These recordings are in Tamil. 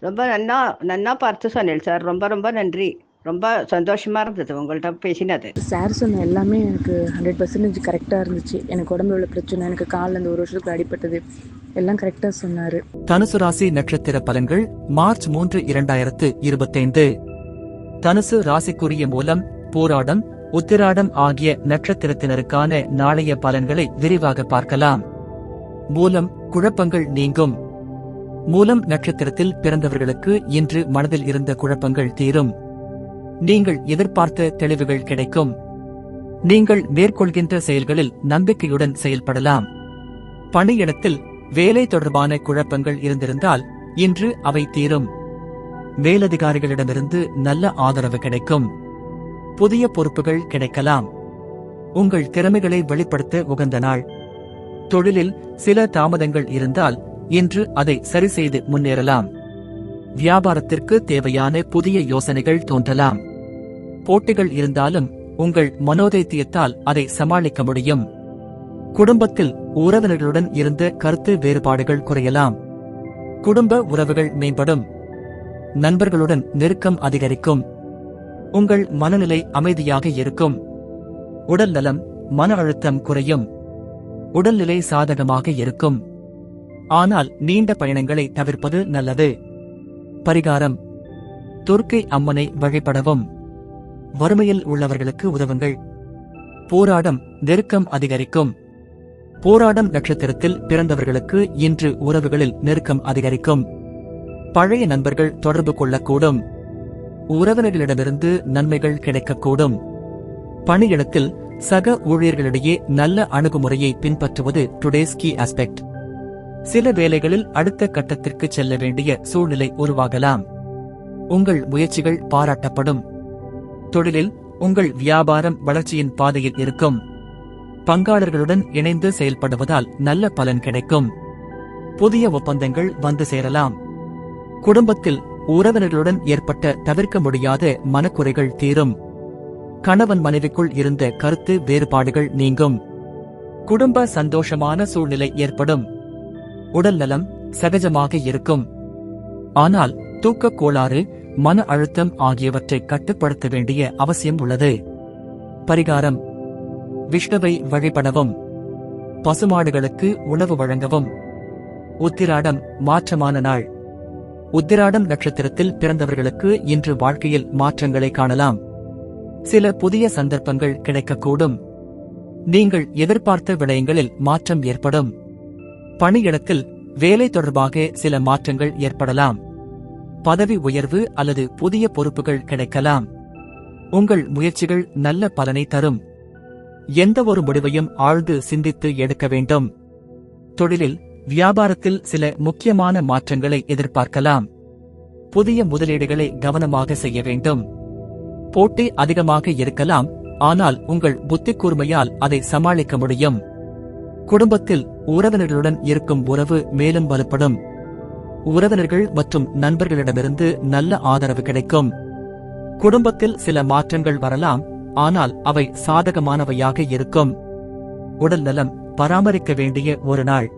ரொம்ப நன்னா நன்னா பார்த்து சொன்னேன் சார். ரொம்ப ரொம்ப நன்றி. ரொம்ப சந்தோஷமா இருந்தது உங்கள்கிட்ட பேசினது. சார் சொன்ன எல்லாமே எனக்கு ஹண்ட்ரட் பர்சன்டேஜ் கரெக்டாக இருந்துச்சு. எனக்கு உடம்புல உள்ள பிரச்சனை எனக்கு காலில் இந்த ஒரு வருஷத்துக்கு அடிபட்டது எல்லாம் கரெக்டாக சொன்னார். தனுசு ராசி நட்சத்திர பலன்கள் மார்ச் மூன்று இரண்டாயிரத்து இருபத்தைந்து. தனுசு ராசிக்குரிய மூலம் போராடம் உத்திராடம் ஆகிய நட்சத்திரத்தினருக்கான நாளைய பலன்களை விரிவாக பார்க்கலாம். மூலம் குழப்பங்கள் நீங்கும். மூலம் நட்சத்திரத்தில் பிறந்தவர்களுக்கு இன்று மனதில் இருந்த குழப்பங்கள் தீரும். நீங்கள் எதிர்பார்த்த தெளிவுகள் கிடைக்கும். நீங்கள் மேற்கொள்கின்ற செயல்களில் நம்பிக்கையுடன் செயல்படலாம். பணியிடத்தில் வேலை தொடர்பான குழப்பங்கள் இருந்திருந்தால் இன்று அவை தீரும். மேலதிகாரிகளிடமிருந்து நல்ல ஆதரவு கிடைக்கும். புதிய பொறுப்புகள் கிடைக்கலாம். உங்கள் திறமைகளை வெளிப்படுத்த உகந்த நாள். தொழிலில் சில தாமதங்கள் இருந்தால் இன்று அதை சரிசெய்து முன்னேறலாம். வியாபாரத்திற்கு தேவையான புதிய யோசனைகள் தோன்றலாம். போட்டிகள் இருந்தாலும் உங்கள் மனோதைத்தியத்தால் அதை சமாளிக்க முடியும். குடும்பத்தில் உறவினர்களுடன் இருந்த கருத்து வேறுபாடுகள் குறையலாம். குடும்ப உறவுகள் மேம்படும். நண்பர்களுடன் நெருக்கம் அதிகரிக்கும். உங்கள் மனநிலை அமைதியாக இருக்கும். உடல் நலம் மன அழுத்தம் குறையும். உடல்நிலை சாதகமாக இருக்கும். ஆனால் நீண்ட பயணங்களை தவிர்ப்பது நல்லது. பரிகாரம். துர்க்கை அம்மனை வழிபடவும். வறுமையில் உள்ளவர்களுக்கு உதவுங்கள். போராடம் நெருக்கம் அதிகரிக்கும். போராடம் நட்சத்திரத்தில் பிறந்தவர்களுக்கு இன்று உறவுகளில் நெருக்கம் அதிகரிக்கும். பழைய நண்பர்கள் தொடர்பு கொள்ளக்கூடும். உறவினர்களிடமிருந்து நன்மைகள் கிடைக்கக்கூடும். பணியிடத்தில் சக ஊழியர்களிடையே நல்ல அணுகுமுறையை பின்பற்றுவது டுடேஸ் கீ ஆஸ்பெக்ட் சில வேளைகளில் அடுத்த கட்டத்திற்கு செல்ல வேண்டிய சூழ்நிலை உருவாகலாம். உங்கள் முயற்சிகள் பாராட்டப்படும். தொழிலில் உங்கள் வியாபாரம் வளர்ச்சியின் பாதையில் இருக்கும். பங்காளர்களுடன் இணைந்து செயல்படுவதால் நல்ல பலன் கிடைக்கும். புதிய ஒப்பந்தங்கள் வந்து சேரலாம். குடும்பத்தில் உறவினர்களுடன் ஏற்பட்ட தவிர்க்க முடியாத மனக்குறைகள் தீரும். கணவன் மனைவிக்குள் இருந்த கருத்து வேறுபாடுகள் நீங்கும். குடும்ப சந்தோஷமான சூழ்நிலை ஏற்படும். உடல் நலம் சகஜமாக இருக்கும். ஆனால் தூக்கக் கோளாறு மன அழுத்தம் ஆகியவற்றை கட்டுப்படுத்த வேண்டிய அவசியம் உள்ளது. பரிகாரம். விஷ்ணுவை வழிபடவும். பசுமாடுகளுக்கு உணவு வழங்கவும். உத்திராடம் மாற்றமான நாள். உத்திராடம் நட்சத்திரத்தில் பிறந்தவர்களுக்கு இன்று வாழ்க்கையில் மாற்றங்களை காணலாம். சில புதிய சந்தர்ப்பங்கள் கிடைக்கக்கூடும். நீங்கள் எதிர்பார்த்த விடயங்களில் மாற்றம் ஏற்படும். பணியிடத்தில் வேலை தொடர்பாக சில மாற்றங்கள் ஏற்படலாம். பதவி உயர்வு அல்லது புதிய பொறுப்புகள் கிடைக்கலாம். உங்கள் முயற்சிகள் நல்ல பலனை தரும். எந்த ஒரு முடிவையும் ஆழ்ந்து சிந்தித்து எடுக்க வேண்டும். தொழிலில் வியாபாரத்தில் சில முக்கியமான மாற்றங்களை எதிர்பார்க்கலாம். புதிய முதலீடுகளை கவனமாக செய்ய வேண்டும். போட்டி அதிகமாக இருக்கலாம் ஆனால் உங்கள் புத்தி கூர்மையால் அதை சமாளிக்க முடியும். குடும்பத்தில் உறவினர்களுடன் இருக்கும் உறவு மேலும் வலுப்படும். உறவினர்கள் மற்றும் நண்பர்களிடமிருந்து நல்ல ஆதரவு கிடைக்கும். குடும்பத்தில் சில மாற்றங்கள் வரலாம் ஆனால் அவை சாதகமானவையாக இருக்கும். உடல் நலம் பராமரிக்க வேண்டிய ஒரு நாள்.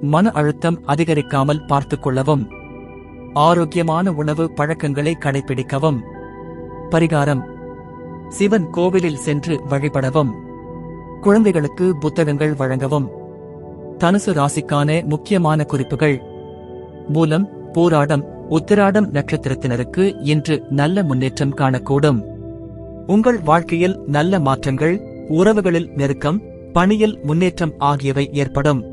மன அழுத்தம் அதிகரிக்காமல் பார்த்துக் கொள்ளவும். ஆரோக்கியமான உணவு பழக்கங்களை கடைபிடிக்கவும். பரிகாரம். சிவன் கோவிலில் சென்று வழிபடவும். குழந்தைகளுக்கு புத்தகங்கள் வழங்கவும். தனுசு ராசிக்கான முக்கியமான குறிப்புகள். மூலம் போராடம் உத்திராடம் நட்சத்திரத்தினருக்கு இன்று நல்ல முன்னேற்றம் காணக்கூடும். உங்கள் வாழ்க்கையில் நல்ல மாற்றங்கள் உறவுகளில் நெருக்கம் பணியில் முன்னேற்றம் ஆகியவை ஏற்படும்.